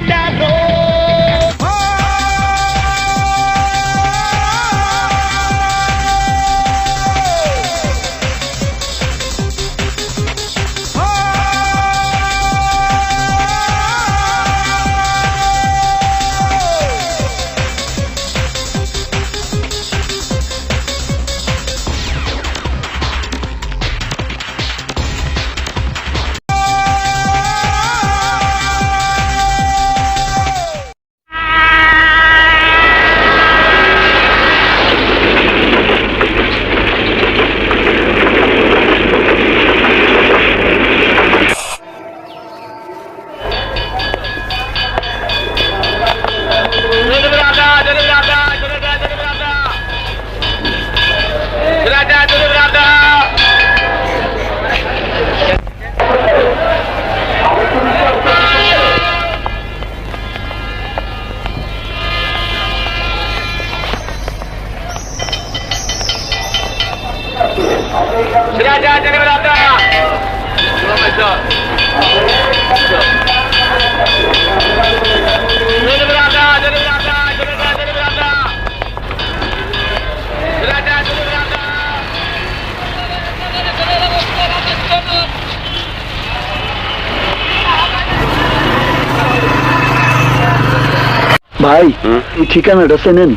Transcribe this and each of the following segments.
guitarro ভাই এই ঠিকানাটা চেনেন?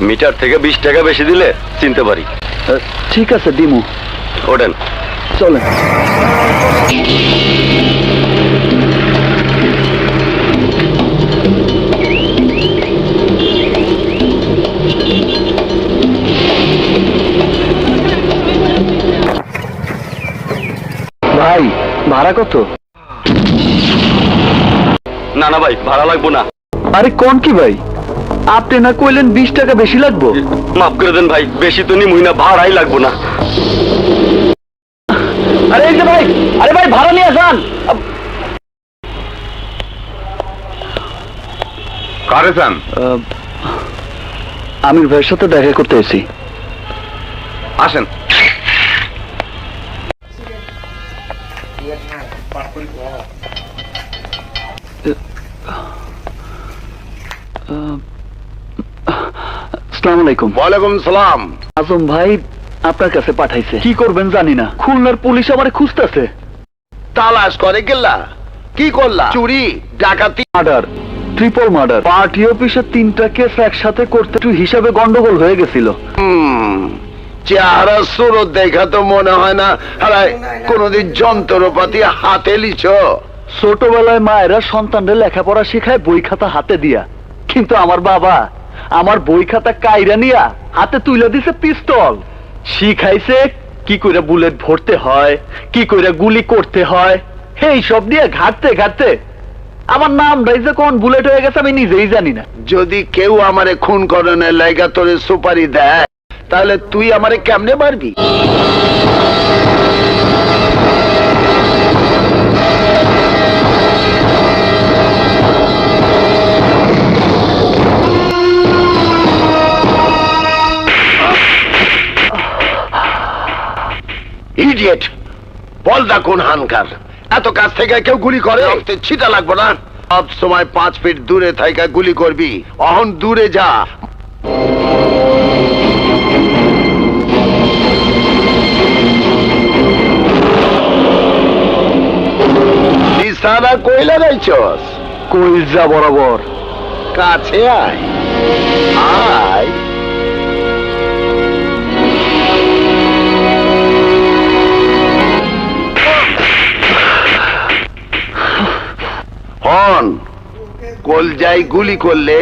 মিটার থেকে বিশ টাকা বেশি দিলে চিনতে পারি। ঠিক আছে দিমু। ওঠেন। চলেন ভাই ভাড়া কত? না না ভাই ভাড়া লাগবো না। আরে কোন কি ভাই? আপনি না কইলেন বিশ টাকা বেশি লাগবো? মাফ করে দেন ভাই বেশি তো নিমুই না ভাড়াই লাগবো না। আরে এই যে ভাই আরে ভাই ভাড়া নিয়ে যান। কারে চান আমির ভাইয়ের সাথে দেখা করতে এসেছি। আসেন। আসসালামু আলাইকুম। ওয়ালাইকুম সালাম। আজম ভাই আপনার কাছে পাঠাইছে। কি করবেন জানি না। খুলনার পুলিশ আমারে খুঁজতেছে। তালাশ করে গেলা। কি করলা? চুরি ডাকাতি। Murder triple murder. পার্টি অফিসে তিনটা কেস একসাথে করতে একটু হিসাবে গন্ডগোল হয়ে গেছিল। চেহারা সুরত দেখা তো মনে হয় না। কোনদিন যন্ত্রপাতি হাতে লিছ ছোটবেলায় মায়েরা সন্তানদের লেখাপড়া শেখায় বই খাতা হাতে দিয়া। কিন্তু আমার বাবা আমার বই খাতা কাইরা নিয়া হাতে তুলে দিছে পিস্তল। শিখাইছে, কি করে বুলেট ভরতে হয়, কি করে গুলি করতে হয় এই সব দিয়ে ঘাটতে ঘাটতে। আমার নাম রাইজে কোন বুলেট হয়ে গেছে আমি নিজেই জানি না। যদি কেউ আমারে খুন করণের লাইগা তোরে সুপারি দেয়, তাহলে তুই আমারে কেমনে মারবি? ইডিয়েট। বলদা কোন হানকার। এত কাছ থেকে কেউ গুলি করে? ছিটা লাগবো না। সব সময় পাঁচ ফিট দূরে থাইকা গুলি করবি। অহন দূরে যা। নিশানা কই লাগাইছস কইলজা বরাবর। কাছে আয়। আয়। হন। কলজাই গুলি করলে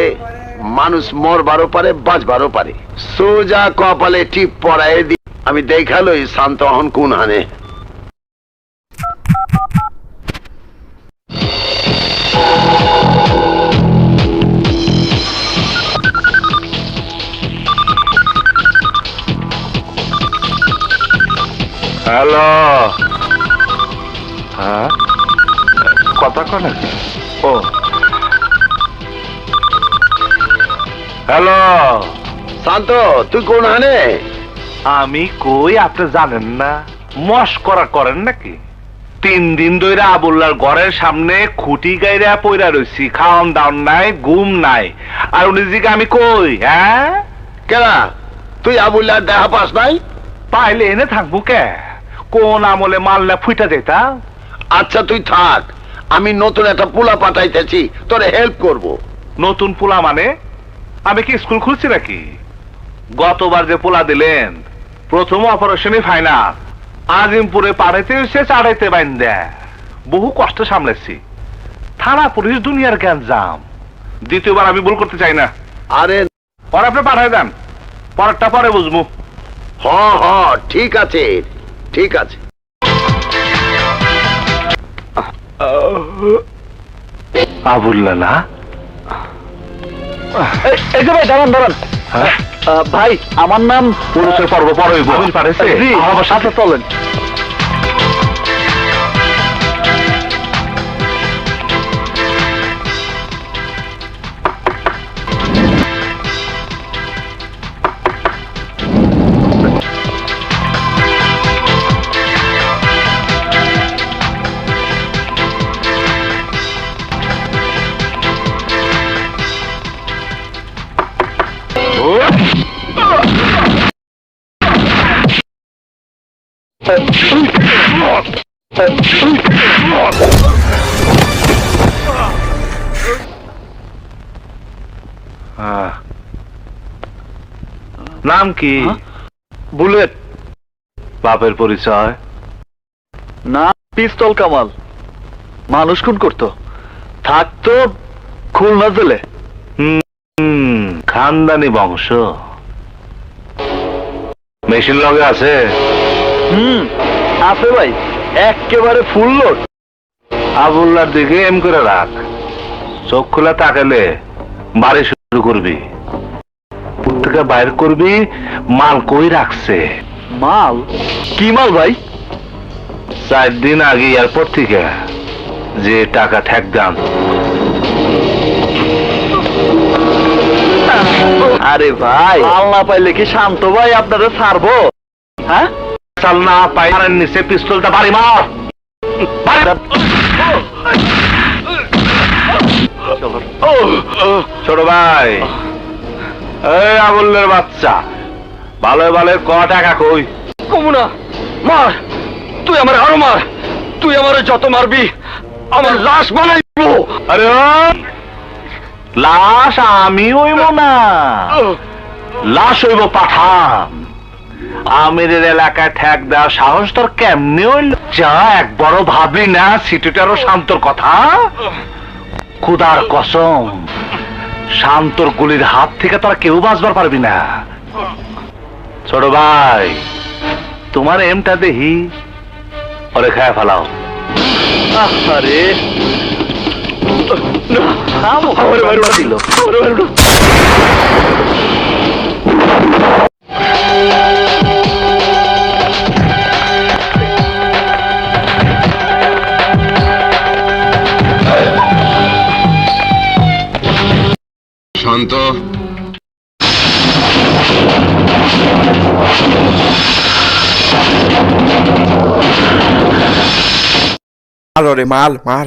মানুষ মরবারও পারে বাঁচবারও পারে। সোজা কপালে টিপ পড়ায় দি। আমি দেখালোই শান্ত হন কোন হানে। হ্যালো। হ্যাঁ? কথা কনে ও। হ্যালো। শান্ত তুই কোন হানে? আমি কই আপনি জানেন না? মস্করা করেন নাকি? তিন দিন ধরে আবুল্লার ঘরের সামনে খুঁটি গাইরা পইরা রইছি। খাওয়ান দাওন নাই ঘুম নাই। আর উনি জিকে আমি কই হ্যাঁ? কেনা তুই আবুল্লার দেখা পাস নাই? পাইলে এনে থাকব কে? কোন আমলে মারলে ফুইটা যেতা আচ্ছা তুই থাক। আমি নতুন একটা পোলা পাঠাইতেছি তোরে হেল্প করব। নতুন পোলা মানে? আমি কি স্কুল খুলছি নাকি? গতবার যে পোলা দিলেন প্রথম অপারেশনই ফাইনাল আজিমপুরে পাড়াইতে সে চাড়াইতে বাইন দেয় বহু কষ্ট সামলেছি। থানা পুলিশ দুনিয়ার জ্ঞান জাম দ্বিতীয়বার আমি ভুল করতে চাই না। আরে পরে আপনি পাঠাই দেন। পরেরটা পরে বুঝব। হ হ ঠিক আছে ঠিক আছে। এই যে ভাই দাঁড়ান দাঁড়ান। হ্যাঁ? ভাই আমার নাম পরিচয় পর্ব পরে পারেছে আমার সাথে চলেন। নাম কি? হ্যাঁ? বুলেট। বাপের পরিচয়? না পিস্তল কামাল। মানুষ খুন করতো। থাকতো খুলনা জেলে। খানদানি বংশ। মেশিন লগে আছে? হুম আছে ভাই একেবারে ফুল লোড আবুল্লার দিকে এম করে রাখ। চোখ খোলা তাকালে বাড়ি শুরু করবি। থেকে বাইর করবি মাল কই রাখছে? মাল? কি মাল ভাই? চার দিন আগে এয়ারপোর্ট থেকে যে টাকা ঠেক দাম। আরে ভাই আল্লাহ পাইলে কি শান্ত ভাই আপনারা ছাড়বো? হ্যাঁ? চাল না পাই আর নিচে পিস্তলটা বাড়ি মার। বাড়ি মার। ছোট ভাই এই আবুল্লের বাচ্চা। ভালো ভালো ক টাকা কই? কমুনা মার। তুই আমার আরও মার। তুই আমার যত মারবি আমার লাশ বানাইবো আরে লাশ আমি হইব না। লাশ হইব পাঠান। আমির এলাকায় ঠেক দেওয়ার সাহস তোর কেমনি হইল? যা, এক বড় ভাবলি না সিটিটারও শান্তর কথা। খুদার কসম, শান্তর গুলির হাত থেকে তোরা কেউ বাঁচবার পারবি না। ছোট ভাই, তোমার এমটা দেহি ওরে খায় ফেলাও। আরে আমার বাড়ি শান্ত মাল ওরে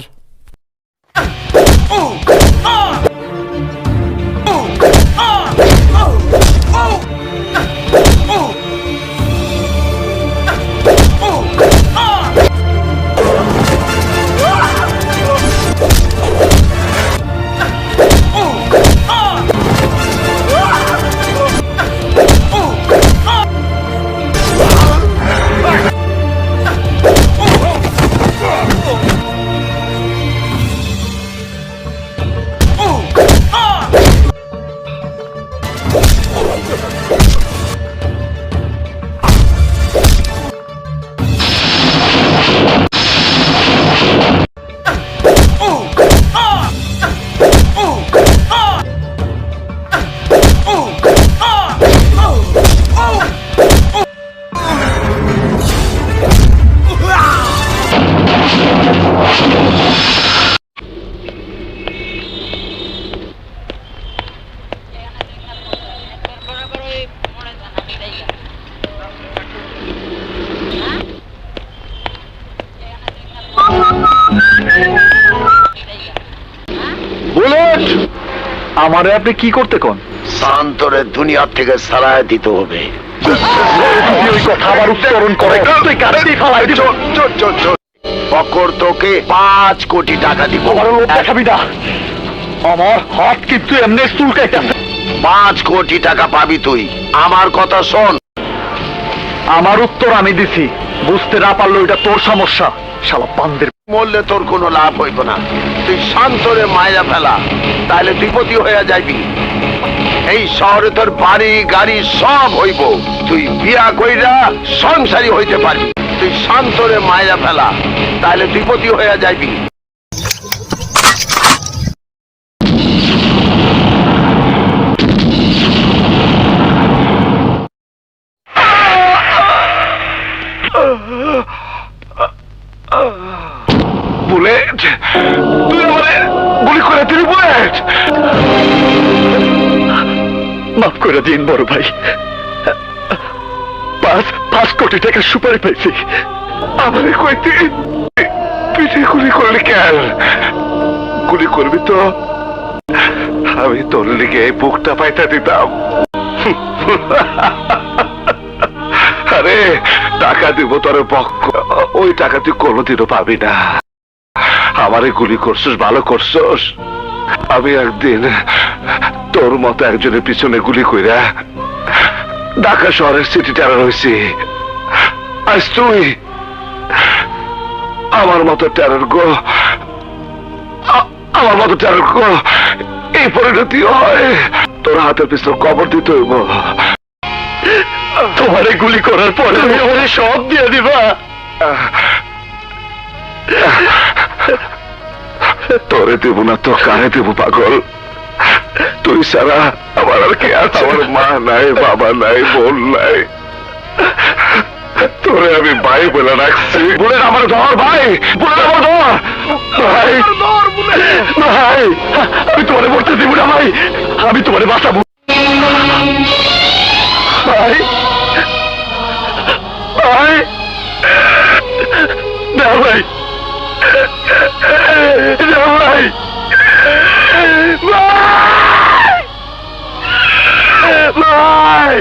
আমারে আপনি কি করতে কোন? শান্তরে দুনিয়ার থেকে সারায় দিতে হবে। ওই কথা আবার উচ্চারণ করে। তুই কারে ফালাই দিব। চোর, চোর, চোর। ফকর তোকে পাঁচ কোটি টাকা দিব। আমার লোক দেখাবি না। আমার হাত কিন্তু এমনি চুলকাইতেছে পাঁচ কোটি টাকা পাবি তুই। আমার কথা শোন। আমার উত্তর আমি দিছি। বুঝতে না পারল এটা তোর সমস্যা। শালা পান্দের। মরলে তোর কোনো লাভ হইব না। তুই শান্তরে মায়া ফেলা তাহলে বিপতি হইয়া যাইবি। এই শহরে তোর বাড়ি, গাড়ি সব হইব। তুই বিয়া কইরা সংসারী হইতে পারবি। তুই শান্তরে মায়া ফেলা তাহলে বিপতি হইয়া যাবি মাফ করে দিন, বড় ভাই। পাঁচ পাঁচ কোটি টাকা সুপারি পাইছি আমারে কইতে পিঠে গুলি কেন গুলি করবি তো? আমি তোর লিগে বুকটা পাইতে দিতাম। আরে, টাকা দিব তোর পক্ষ ওই টাকা তুই কোনোদিনও পাবি না। আমারে গুলি করছিস, ভালো করছিস। আমি একদিন তোর মতো একজনের পিছনে গুলি কইরা ঢাকা শহরের সিটি টেরার হয়েছি আজ তুই আমার মতো টেরর গো আমার মতো টেরর গো, এই পরিণতি হয়। তোর হাতের পিছনে কবর দিতে হইব। তোমারে গুলি করার পরে তুমি আমারে সব দিয়ে দিবা। তোরে দেব না তো কারে দেব পাগল। তুই সারা আমার আর কে আছে? আমার মা নাই, বাবা নাই, বোন নাই। তোরে আমি ভাই বলে রাখছি বলে আমার ধর ভাই বলে আমার ধর। ভাই ভাই, আমি তোমারে মরতে দিব না ভাই, আমি তোমারে বাঁচাবো। ভাই ভাই, না ভাই না ভাই ভাই। ভাই